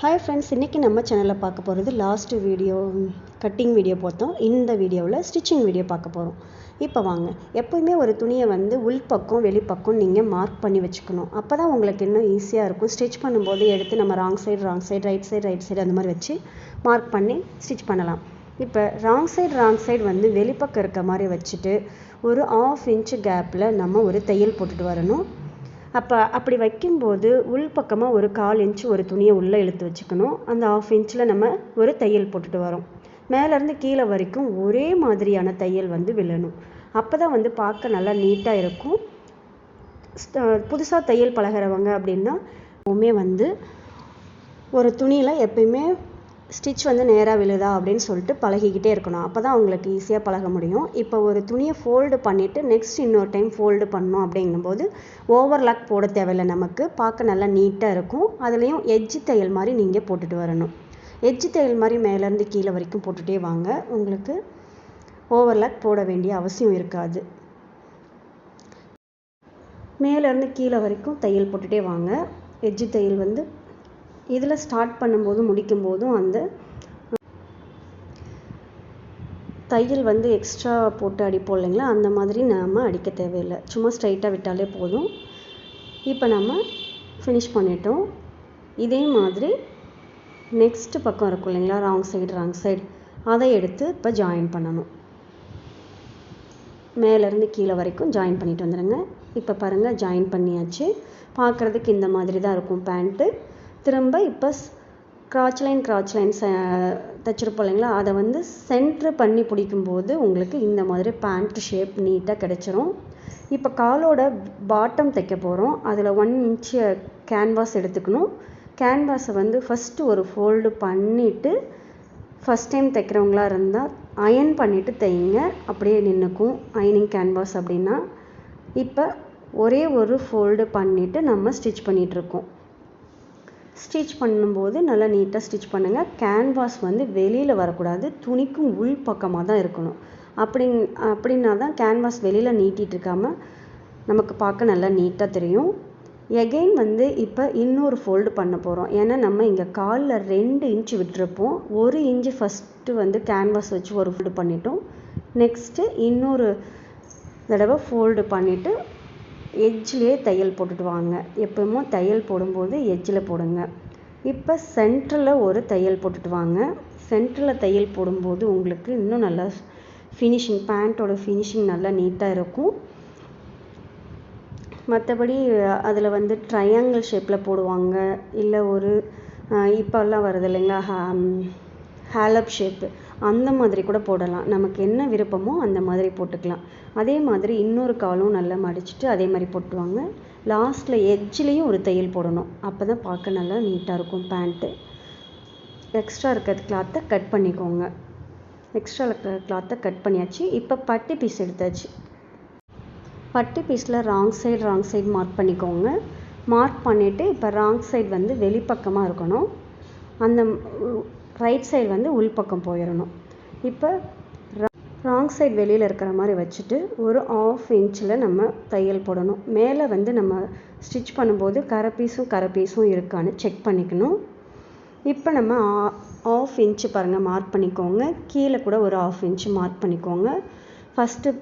Hi friends இன்றைக்கி நம்ம சேனலில் பார்க்க போகிறது லாஸ்ட்டு வீடியோ கட்டிங் வீடியோ பார்த்தோம். இந்த வீடியோவில் ஸ்டிச்சிங் வீடியோ பார்க்க போகிறோம் இப்போ வாங்க. எப்போயுமே ஒரு துணியை வந்து உள்பக்கம் வெளிப்பக்கம் நீங்கள் மார்க் பண்ணி வச்சுக்கணும். அப்போ தான் உங்களுக்கு இன்னும் ஈஸியாக இருக்கும். ஸ்டிச் பண்ணும்போது எடுத்து நம்ம wrong side wrong side right side right side அந்த மாதிரி வச்சு மார்க் பண்ணி ஸ்டிச் பண்ணலாம். இப்போ ராங் சைடு ராங் சைடு வந்து வெளிப்பக்கம் இருக்க மாதிரி வச்சுட்டு ஒரு ஆஃப் இன்ச்சு கேப்பில் நம்ம ஒரு தையல் போட்டுட்டு வரணும். அப்போ அப்படி வைக்கும்போது உள்பக்கமாக ஒரு கால் இன்ச் ஒரு துணியை உள்ளே இழுத்து வச்சுக்கணும். அந்த ஆஃப் இன்ச்சில் நம்ம ஒரு தையல் போட்டுட்டு வரோம். மேலேருந்து கீழே வரைக்கும் ஒரே மாதிரியான தையல் வந்து விழணும். அப்போ தான் வந்து பார்க்க நல்லா நீட்டாக இருக்கும். புதுசாக தையல் பழகிறவங்க அப்படின்னா எப்பவுமே வந்து ஒரு துணியில் எப்பயுமே ஸ்டிச் வந்து நேராக விழுதா அப்படின்னு சொல்லிட்டு பழகிக்கிட்டே இருக்கணும். அப்போ தான் அவங்களுக்கு ஈஸியாக பழக முடியும். இப்போ ஒரு துணியை ஃபோல்டு பண்ணிவிட்டு நெக்ஸ்ட் இன்னொரு டைம் ஃபோல்டு பண்ணோம் அப்படிங்கும்போது ஓவர்லாக் போட தேவையில்லை நமக்கு. பார்க்க நல்லா நீட்டாக இருக்கும். அதுலேயும் எஜ்ஜு தையல் மாதிரி நீங்கள் போட்டுட்டு வரணும். எஜ்ஜி தையல் மாதிரி மேலேருந்து கீழே வரைக்கும் போட்டுகிட்டே வாங்க. உங்களுக்கு ஓவர்லாக் போட வேண்டிய அவசியம் இருக்காது. மேலேருந்து கீழே வரைக்கும் தையல் போட்டுகிட்டே வாங்க. எஜ்ஜு தையல் வந்து இதில் ஸ்டார்ட் பண்ணும்போதும் முடிக்கும் போதும் அந்த தையல் வந்து எக்ஸ்ட்ரா போட்டு அடிப்போம் இல்லைங்களா? அந்த மாதிரி நாம் அடிக்க தேவையில்லை. சும்மா ஸ்ட்ரைட்டாக விட்டாலே போதும். இப்போ நம்ம ஃபினிஷ் பண்ணிட்டோம். இதே மாதிரி நெக்ஸ்ட்டு பக்கம் இருக்கும் இல்லைங்களா? ராங் சைடு ராங் சைடு அதை எடுத்து இப்போ ஜாயின் பண்ணணும். மேலேருந்து கீழே வரைக்கும் ஜாயின் பண்ணிட்டு வந்துடுங்க. இப்போ பாருங்கள் ஜாயின் பண்ணியாச்சு. பார்க்குறதுக்கு இந்த மாதிரி தான் இருக்கும் பேண்ட்டு திரும்ப இப்போ கிராச் லைன் கிராச் லைன் தைச்சிருப்போம் இல்லைங்களா? அதை வந்து சென்ட்ரு பண்ணி பிடிக்கும்போது உங்களுக்கு இந்த மாதிரி பேண்ட் ஷேப் நீட்டாக கிடச்சிரும். இப்போ காலோட பாட்டம் தைக்க போகிறோம் அதில் ஒன் இன்ச்சு கேன்வாஸ் எடுத்துக்கணும். கேன்வாஸை வந்து ஃபஸ்ட்டு ஒரு ஃபோல்டு பண்ணிவிட்டு ஃபஸ்ட் டைம் தைக்கிறவங்களா இருந்தால் அயன் பண்ணிவிட்டு தைங்க. அப்படியே நின்றுக்கும் அயனிங் கேன்வாஸ் அப்படின்னா. இப்போ ஒரே ஒரு ஃபோல்டு பண்ணிவிட்டு நம்ம ஸ்டிச் பண்ணிகிட்ருக்கோம் ஸ்டிச் பண்ணும்போது நல்லா நீட்டாக ஸ்டிச் பண்ணுங்கள் கேன்வாஸ் வந்து வெளியில் வரக்கூடாது. துணிக்கும் உள் பக்கமாக தான் இருக்கணும். அப்படி அப்படின்னா தான் கேன்வாஸ் வெளியில் நீட்டிகிட்டு இருக்காமல் நமக்கு பார்க்க நல்லா நீட்டாக தெரியும். எகெயின் வந்து இப்போ இன்னொரு ஃபோல்டு பண்ண போகிறோம் ஏன்னா நம்ம இங்கே காலில் ரெண்டு இன்ச்சு விட்டுருப்போம். ஒரு இன்ச்சு ஃபஸ்ட்டு வந்து கேன்வாஸ் வச்சு ஒரு ஃபோல்டு பண்ணிட்டோம். நெக்ஸ்ட்டு இன்னொரு தடவை ஃபோல்டு பண்ணிவிட்டு எட்ஜ்லேயே தையல் போட்டுட்டு வாங்க. எப்பவுமே தையல் போடும்போது எட்ஜில் போடுங்க. இப்போ சென்டரில் ஒரு தையல் போட்டுட்டு வாங்க. சென்டரில் தையல் போடும்போது உங்களுக்கு இன்னும் நல்லா ஃபினிஷிங் பேண்ட்டோட ஃபினிஷிங் நல்லா நீட்டாக இருக்கும். மற்றபடி அதில் வந்து ட்ரையாங்கிள் ஷேப்பில் போடுவாங்க. இல்லை ஒரு இப்போல்லாம் வருது இல்லைங்களா ஹேலப் ஷேப்பு அந்த மாதிரி கூட போடலாம். நமக்கு என்ன விருப்பமோ அந்த மாதிரி போட்டுக்கலாம். அதே மாதிரி இன்னொரு காலும் நல்லா மடிச்சுட்டு அதே மாதிரி போட்டுவாங்க. லாஸ்ட்டில் எட்ஜ்லேயும் ஒரு தையல் போடணும். அப்போ தான் பார்க்க நல்லா நீட்டாக இருக்கும் பேண்ட்டு எக்ஸ்ட்ரா இருக்கிற கிளாத்தை கட் பண்ணிக்கோங்க. எக்ஸ்ட்ரா இருக்கிற கிளாத்தை கட் பண்ணியாச்சு. இப்போ பட்டி பீஸ் எடுத்தாச்சு. பட்டி பீஸில் wrong side wrong side mark பண்ணிக்கோங்க. மார்க் பண்ணிவிட்டு இப்போ ராங் சைடு வந்து வெளிப்பக்கமாக இருக்கணும். அந்த ரைட் சைடு வந்து உள்பக்கம் போயிடணும் இப்போ ராங் சைடு வெளியில் இருக்கிற மாதிரி வச்சுட்டு ஒரு ஆஃப் இன்ச்சில் நம்ம தையல் போடணும். மேலே வந்து நம்ம ஸ்டிச் பண்ணும்போது கரை பீஸும் கரை பீஸும் இருக்கான்னு செக் பண்ணிக்கணும். இப்போ நம்ம ஆஃப் இன்ச்சு பாருங்கள் மார்க் பண்ணிக்கோங்க. கீழே கூட ஒரு ஆஃப் இன்ச்சு மார்க் பண்ணிக்கோங்க. ஃபஸ்ட்டு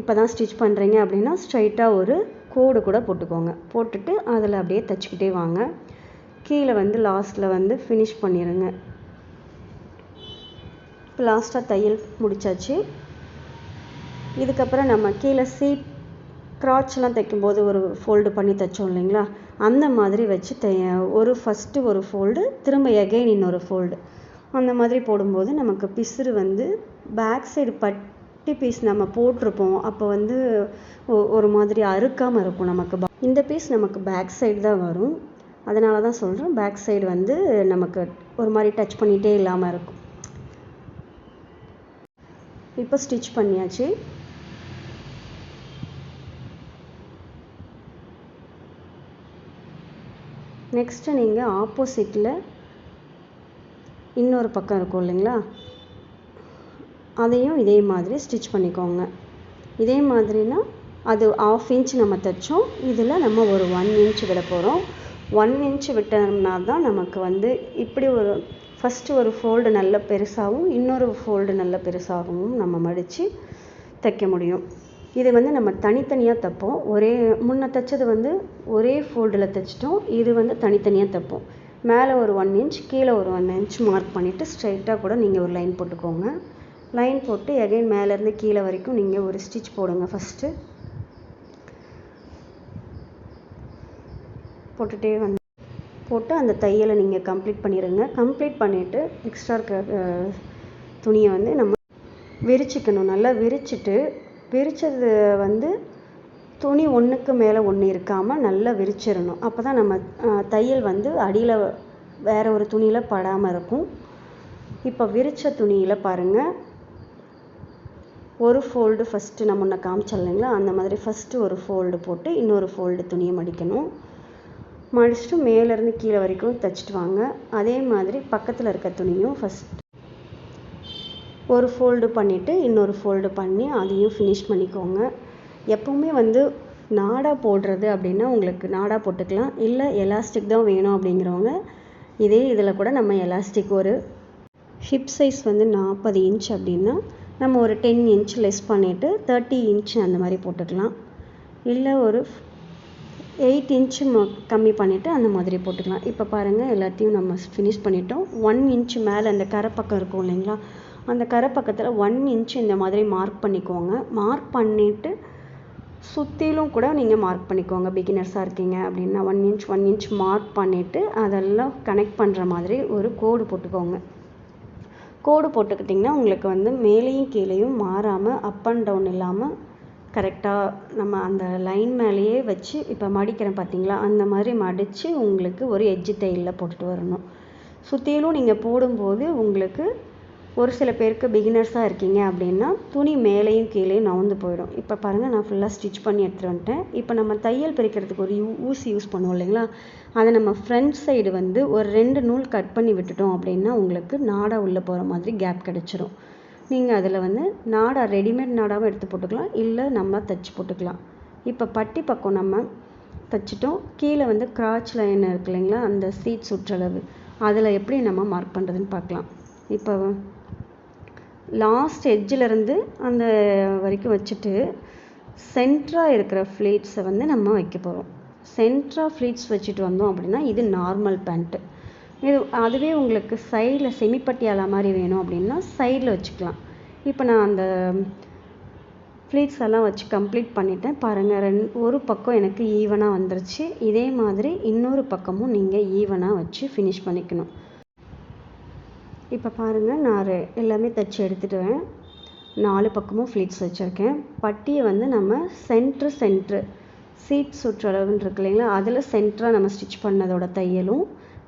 இப்போ தான் ஸ்டிச் பண்ணுறீங்க அப்படின்னா ஸ்ட்ரைட்டாக ஒரு கோடு கூட போட்டுக்கோங்க. போட்டுட்டு அதில் அப்படியே தைச்சிக்கிட்டே வாங்க. கீழே வந்து லாஸ்ட்டில் வந்து ஃபினிஷ் பண்ணிடுங்க இப்போ லாஸ்ட்டாக தையல் முடித்தாச்சு இதுக்கப்புறம் நம்ம கீழே சீட் க்ராட்ச்லாம் தைக்கும்போது ஒரு ஃபோல்டு பண்ணி தைச்சோம் இல்லைங்களா? அந்த மாதிரி வச்சு தை ஒரு ஃபஸ்ட்டு ஒரு ஃபோல்டு திரும்ப எகைன் இன்னொரு ஃபோல்டு அந்த மாதிரி போடும்போது நமக்கு பிசுறு வந்து பேக் சைடு பட்டி பீஸ் நம்ம போட்டிருப்போம். அப்போ வந்து ஒரு மாதிரி அறுக்காமல் இருக்கும் நமக்கு. இந்த பீஸ் நமக்கு பேக் சைடு தான் வரும். அதனால தான் சொல்கிறேன் பேக் சைடு வந்து நமக்கு ஒரு மாதிரி டச் பண்ணிகிட்டே இல்லாமல் இருக்கும். இப்போ ஸ்டிச் பண்ணியாச்சு. நெக்ஸ்ட்டு நீங்கள் ஆப்போசிட்டில் இன்னொரு பக்கம் இருக்கும் இல்லைங்களா? அதையும் இதே மாதிரி ஸ்டிச் பண்ணிக்கோங்க. இதே மாதிரினா அது ஆஃப் இன்ச் நம்ம தைச்சோம். இதில் நம்ம ஒரு ஒன் இன்ச் விட போகிறோம் ஒன் இன்ச் விட்டோம்னா தான் நமக்கு வந்து இப்படி ஒரு ஃபஸ்ட்டு ஒரு ஃபோல்டு நல்ல பெருசாகவும் இன்னொரு ஃபோல்டு நல்ல பெருசாகவும் நம்ம மடித்து தைக்க முடியும். இது வந்து நம்ம தனித்தனியாக தைப்போம். ஒரே முன்ன தைச்சது வந்து ஒரே ஃபோல்டில் தைச்சிட்டோம். இது வந்து தனித்தனியாக தைப்போம். மேலே ஒரு ஒன் இன்ச் கீழே ஒரு ஒன் இன்ச் மார்க் பண்ணிவிட்டு ஸ்ட்ரைட்டாக கூட நீங்கள் ஒரு லைன் போட்டுக்கோங்க. லைன் போட்டு எகைன் மேலேருந்து கீழே வரைக்கும் நீங்கள் ஒரு ஸ்டிச் போடுங்க ஃபஸ்ட்டு போட்டுகிட்டே வந்து போட்டு அந்த தையலை நீங்கள் கம்ப்ளீட் பண்ணிடுங்க கம்ப்ளீட் பண்ணிவிட்டு எக்ஸ்ட்ரா இருக்க துணியை வந்து நம்ம விரிச்சிக்கணும். நல்லா விரிச்சிட்டு விரித்தது வந்து துணி ஒன்றுக்கு மேலே ஒன்று இருக்காமல் நல்லா விரிச்சிடணும். அப்போ தான் நம்ம தையல் வந்து அடியில் வேறு ஒரு துணியில் படாமல் இருக்கும். இப்போ விரித்த துணியில் பாருங்கள் ஒரு ஃபோல்டு ஃபஸ்ட்டு நம்ம முன்ன காமிச்சிடலைங்களா அந்த மாதிரி ஃபஸ்ட்டு ஒரு ஃபோல்டு போட்டு இன்னொரு ஃபோல்டு துணியை மடிக்கணும். மடிச்சுட்டு மேலேருந்து கீழே வரைக்கும் தைச்சிட்டு வாங்க. அதே மாதிரி பக்கத்தில் இருக்க துணியும் ஃபஸ்ட் ஒரு ஃபோல்டு பண்ணிவிட்டு இன்னொரு ஃபோல்டு பண்ணி அதையும் ஃபினிஷ் பண்ணிக்கோங்க. எப்போவுமே வந்து நாடா போடுறது அப்படின்னா உங்களுக்கு நாடா போட்டுக்கலாம். இல்லை எலாஸ்டிக் தான் வேணும் அப்படிங்கிறவங்க இதே இதில் கூட நம்ம எலாஸ்டிக் ஒரு ஹிப் சைஸ் வந்து நாற்பது இன்ச் அப்படின்னா நம்ம ஒரு டென் இன்ச் லெஸ் பண்ணிவிட்டு தேர்ட்டி இன்ச் அந்த மாதிரி போட்டுக்கலாம். இல்லை ஒரு எயிட் இன்ச்சு கம்மி பண்ணிவிட்டு அந்த மாதிரி போட்டுக்கலாம். இப்போ பாருங்கள் எல்லாத்தையும் நம்ம ஃபினிஷ் பண்ணிட்டோம். ஒன் இன்ச் மேலே அந்த கரை பக்கம் இருக்கும் இல்லைங்களா? அந்த கரை பக்கத்தில் ஒன் இன்ச் இந்த மாதிரி மார்க் பண்ணிக்கோங்க. மார்க் பண்ணிவிட்டு சுற்றிலும் கூட நீங்கள் மார்க் பண்ணிக்கோங்க. பிகினர்ஸாக இருக்கீங்க அப்படின்னா one inch one inch mark பண்ணிவிட்டு அதெல்லாம் கனெக்ட் பண்ணுற மாதிரி ஒரு கோடு போட்டுக்கோங்க. கோடு போட்டுக்கிட்டிங்கன்னா உங்களுக்கு வந்து மேலேயும் கீழேயும் மாறாமல் அப் அண்ட் டவுன் இல்லாமல் கரெக்டாக நம்ம அந்த லைன் மேலேயே வச்சு இப்போ மடிக்கிறேன் பார்த்தீங்களா அந்த மாதிரி மடித்து உங்களுக்கு ஒரு எட்ஜு தையலில் போட்டுட்டு வரணும். சுற்றிலும் நீங்கள் போடும்போது உங்களுக்கு ஒரு சில பேருக்கு பிகினர்ஸாக இருக்கீங்க அப்படின்னா துணி மேலேயும் கீழேயும் நவுந்து போயிடும். இப்போ பாருங்கள் நான் ஃபுல்லாக ஸ்டிச் பண்ணி எடுத்துகிட்டு வந்துட்டேன். இப்போ நம்ம தையல் பிரிக்கிறதுக்கு ஒரு யூ ஊசி யூஸ் பண்ணுவோம் இல்லைங்களா? அதை நம்ம ஃப்ரண்ட் சைடு வந்து ஒரு ரெண்டு நூல் கட் பண்ணி விட்டுட்டோம் அப்படின்னா உங்களுக்கு நாடா உள்ளே போகிற மாதிரி கேப் கிடச்சிரும். நீங்கள் அதில் வந்து நாடா ரெடிமேட் நாடாகவும் எடுத்து போட்டுக்கலாம். இல்லை நம்ம தைச்சி போட்டுக்கலாம். இப்போ பட்டி பக்கம் நம்ம தைச்சிட்டோம். கீழே வந்து கிராச் லைன் இருக்கு இல்லைங்களா? அந்த சீட் சுற்றளவு. அதில் எப்படி நம்ம மார்க் பண்ணுறதுன்னு பார்க்கலாம். இப்போ லாஸ்ட் எட்ஜிலேருந்து அந்த வரைக்கும் வச்சுட்டு சென்ட்ராக இருக்கிற ஃப்ளீட்ஸை வந்து நம்ம வைக்க போகிறோம் சென்ட்ராக ஃப்ளீட்ஸ் வச்சுட்டு வந்தோம் அப்படின்னா இது நார்மல் பேண்ட்டு இது அதுவே உங்களுக்கு சைடில் செமிப்பட்டியாலா மாதிரி வேணும் அப்படின்னா சைடில் வச்சுக்கலாம். இப்போ நான் அந்த ஃப்ளீட்ஸ் எல்லாம் வச்சு கம்ப்ளீட் பண்ணிட்டேன். பாருங்கள் ரெண் ஒரு பக்கம் எனக்கு ஈவனாக வந்துருச்சு. இதே மாதிரி இன்னொரு பக்கமும் நீங்கள் ஈவனாக வச்சு ஃபினிஷ் பண்ணிக்கணும். இப்போ பாருங்கள் நான் எல்லாமே தைச்சி எடுத்துட்டுவேன் நாலு பக்கமும் ஃப்ளீட்ஸ் வச்சுருக்கேன். பட்டியை வந்து நம்ம சென்ட்ரு சென்ட்ரு சீட் சுற்றளவுன்னு இருக்கு இல்லைங்களா? அதில் சென்டராக நம்ம ஸ்டிச் பண்ணதோட தையலும்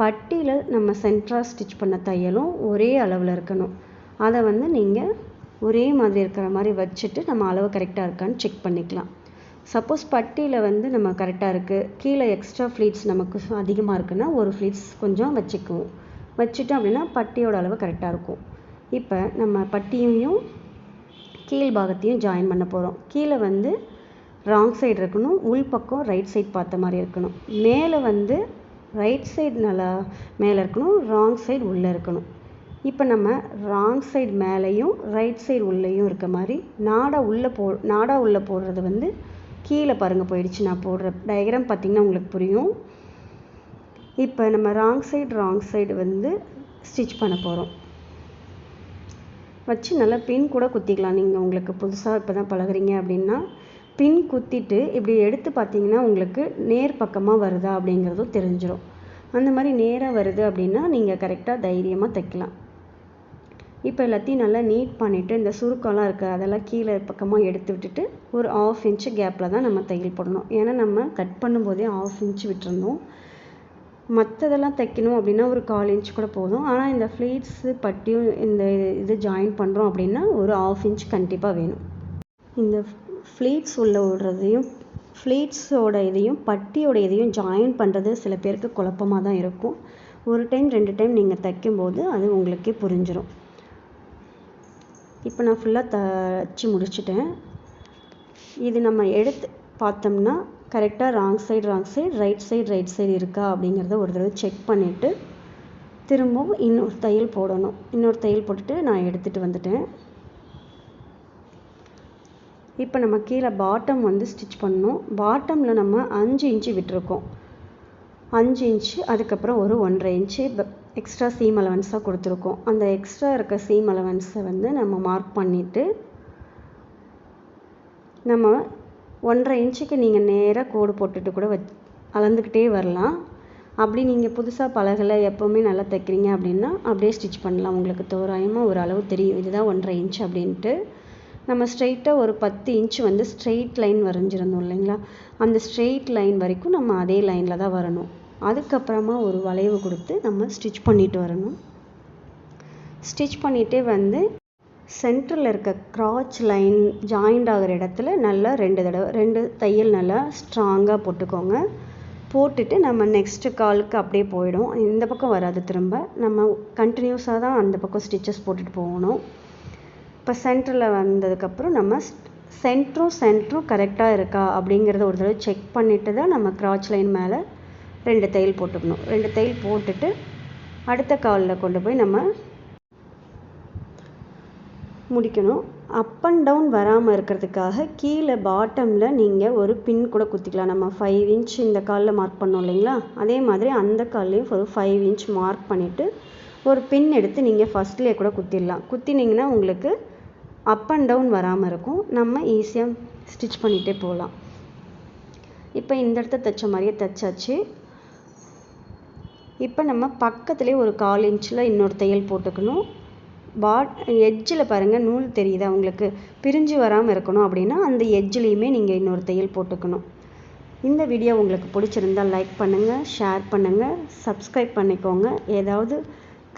பட்டியில் நம்ம சென்ட்ரா ஸ்டிச் பண்ண தையலும் ஒரே அளவில் இருக்கணும். அதை வந்து நீங்கள் ஒரே மாதிரி இருக்கிற மாதிரி வச்சுட்டு நம்ம அளவு கரெக்டாக இருக்கான்னு செக் பண்ணிக்கலாம். சப்போஸ் பட்டியில் வந்து நம்ம கரெக்டாக இருக்குது கீழே எக்ஸ்ட்ரா ஃப்ளீட்ஸ் நமக்கு அதிகமாக இருக்குன்னா ஒரு ஃப்ளீட்ஸ் கொஞ்சம் வச்சுக்குவோம். வச்சுட்டோம் அப்படின்னா பட்டியோட அளவு கரெக்டாக இருக்கும். இப்போ நம்ம பட்டியையும் கீழ் பாகத்தையும் ஜாயின் பண்ண போகிறோம் கீழே வந்து ராங் சைடு இருக்கணும். உள் பக்கம் ரைட் சைட் பார்த்த மாதிரி இருக்கணும். மேலே வந்து ரைட் சைடு நல்லா மேலே இருக்கணும் ராங் சைடு உள்ளே இருக்கணும். இப்போ நம்ம ராங் சைடு மேலேயும் ரைட் சைடு உள்ளேயும் இருக்க மாதிரி நாடா உள்ளே போ நாடா உள்ளே போடுறது வந்து கீழே பாருங்கள் போயிடுச்சு. நான் போடுற டயக்ராம் பார்த்திங்கன்னா உங்களுக்கு புரியும். இப்போ நம்ம ராங் சைடு ராங் சைடு வந்து ஸ்டிச் பண்ண போகிறோம் வச்சு நல்லா பின் கூட குத்திக்கலாம். நீங்கள் உங்களுக்கு புதுசாக இப்போ தான் பழகுறீங்க அப்படின்னா பின் குத்திட்டு இப்படி எடுத்து பார்த்தீங்கன்னா உங்களுக்கு நேர் பக்கமாக வருதா அப்படிங்கிறதும் தெரிஞ்சிடும் அந்த மாதிரி நேராக வருது அப்படின்னா நீங்கள் கரெக்டாக தைரியமாக தைக்கலாம். இப்போ எல்லாத்தையும் நல்லா நீட் பண்ணிவிட்டு இந்த சுருக்கம்லாம் இருக்குது அதெல்லாம் கீழே பக்கமாக எடுத்து விட்டுட்டு ஒரு ஆஃப் இன்ச்சு கேப்பில் தான் நம்ம தையல் போடணும். ஏன்னா நம்ம கட் பண்ணும்போதே ஆஃப் இன்ச்சு விட்டுருந்தோம் மற்றதெல்லாம் தைக்கணும் அப்படின்னா ஒரு கால் இன்ச் கூட போதும். ஆனால் இந்த ஃப்ளீட்ஸு பட்டியும் இந்த இது ஜாயின் பண்ணுறோம் அப்படின்னா ஒரு ஆஃப் இன்ச் கண்டிப்பாக வேணும். இந்த ஃப்ளீட்ஸ் உள்ள விடுறதையும் ஃப்ளீட்ஸோட இதையும் பட்டியோட இதையும் ஜாயின் பண்ணுறது சில பேருக்கு குழப்பமாக தான் இருக்கும். ஒரு டைம் ரெண்டு டைம் நீங்கள் தைக்கும்போது அது உங்களுக்கே புரிஞ்சிடும் இப்போ நான் ஃபுல்லாக தச்சு முடிச்சிட்டேன். இது நம்ம எடுத்து பார்த்தோம்னா கரெக்டாக wrong side wrong side right side right side இருக்கா அப்படிங்கிறத ஒரு தடவை செக் பண்ணிவிட்டு திரும்பவும் இன்னொரு தையல் போடணும். இன்னொரு தையல் போட்டுட்டு நான் எடுத்துகிட்டு வந்துட்டேன். இப்போ நம்ம கீழே பாட்டம் வந்து ஸ்டிச் பண்ணணும். பாட்டமில் நம்ம அஞ்சு இன்ச்சு விட்டுருக்கோம். அஞ்சு இன்ச்சு அதுக்கப்புறம் ஒரு ஒன்றரை இன்ச்சு எக்ஸ்ட்ரா சீம் அலவன்ஸாக கொடுத்துருக்கோம். அந்த எக்ஸ்ட்ரா இருக்க சீம் அலவன்ஸை வந்து நம்ம மார்க் பண்ணிவிட்டு நம்ம ஒன்றரை இன்ச்சுக்கு நீங்கள் நேராக கோடு போட்டுட்டு கூட வச் அளந்துக்கிட்டே வரலாம். அப்படி நீங்கள் புதுசாக பழகலை எப்போவுமே நல்லா தைக்கிறீங்க அப்படின்னா அப்படியே ஸ்டிச் பண்ணலாம். உங்களுக்கு தோராயமாக ஒரு அளவு தெரியும். இதுதான் ஒன்றரை இன்ச் அப்படின்ட்டு. நம்ம ஸ்ட்ரெயிட்டாக ஒரு பத்து இன்ச் வந்து ஸ்ட்ரெயிட் லைன் வரைஞ்சிருந்தோம் இல்லைங்களா? அந்த ஸ்ட்ரெயிட் லைன் வரைக்கும் நம்ம அதே லைனில் தான் வரணும். அதுக்கப்புறமா ஒரு வளைவு கொடுத்து நம்ம ஸ்டிச் பண்ணிட்டு வரணும். ஸ்டிச் பண்ணிகிட்டே வந்து சென்டரில் இருக்க க்ராச் லைன் ஜாயிண்ட் ஆகிற இடத்துல நல்லா ரெண்டு தடவை ரெண்டு தையல் நல்லா ஸ்ட்ராங்காக போட்டுக்கோங்க. போட்டுட்டு நம்ம நெக்ஸ்ட்டு காலுக்கு அப்படியே போயிடும். இந்த பக்கம் வராது திரும்ப. நம்ம கண்டினியூஸாக தான் அந்த பக்கம் ஸ்டிச்சஸ் போட்டுட்டு போகணும். இப்போ சென்டரில் வந்ததுக்கப்புறம் நம்ம சென்ட்ரும் சென்ட்ரும் கரெக்டாக இருக்கா அப்படிங்கிறத ஒரு தடவை செக் பண்ணிவிட்டு தான் நம்ம கிராச் லைன் மேலே ரெண்டு தையல் போட்டுக்கணும். ரெண்டு தையல் போட்டுட்டு அடுத்த காலில் கொண்டு போய் நம்ம முடிக்கணும். அப் அண்ட் டவுன் வராமல் இருக்கிறதுக்காக கீழே பாட்டமில் நீங்கள் ஒரு பின் கூட குத்திக்கலாம். நம்ம ஃபைவ் இன்ச் இந்த காலில் மார்க் பண்ணோம் இல்லைங்களா? அதே மாதிரி அந்த கால்லையும் ஒரு ஃபைவ் இன்ச் மார்க் பண்ணிவிட்டு ஒரு பின் எடுத்து நீங்கள் ஃபஸ்ட்லேயே கூட குத்திடலாம். குத்தினீங்கன்னா உங்களுக்கு அப் அண்ட் டவுன் வராமல் இருக்கும். நம்ம ஈஸியாக ஸ்டிச் பண்ணிகிட்டே போகலாம். இப்போ இந்த இடத்த தைச்ச மாதிரியே தைச்சாச்சு. இப்போ நம்ம பக்கத்துலேயே ஒரு கால் இன்ச்சில் இன்னொரு தையல் போட்டுக்கணும். பாட் எட்ஜில் பாருங்கள் நூல் தெரியுதா உங்களுக்கு? பிரிஞ்சு வராமல் இருக்கணும் அப்படின்னா அந்த எட்ஜ்லேயுமே நீங்கள் இன்னொரு தையல் போட்டுக்கணும். இந்த வீடியோ உங்களுக்கு பிடிச்சிருந்தால் லைக் பண்ணுங்கள் ஷேர் பண்ணுங்கள் சப்ஸ்கிரைப் பண்ணிக்கோங்க. ஏதாவது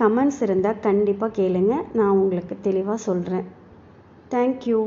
கமெண்ட்ஸ் இருந்தால் கண்டிப்பாக கேளுங்க. நான் உங்களுக்கு தெளிவாக சொல்கிறேன் ಥ್ಯಾಂಕ್ ಯು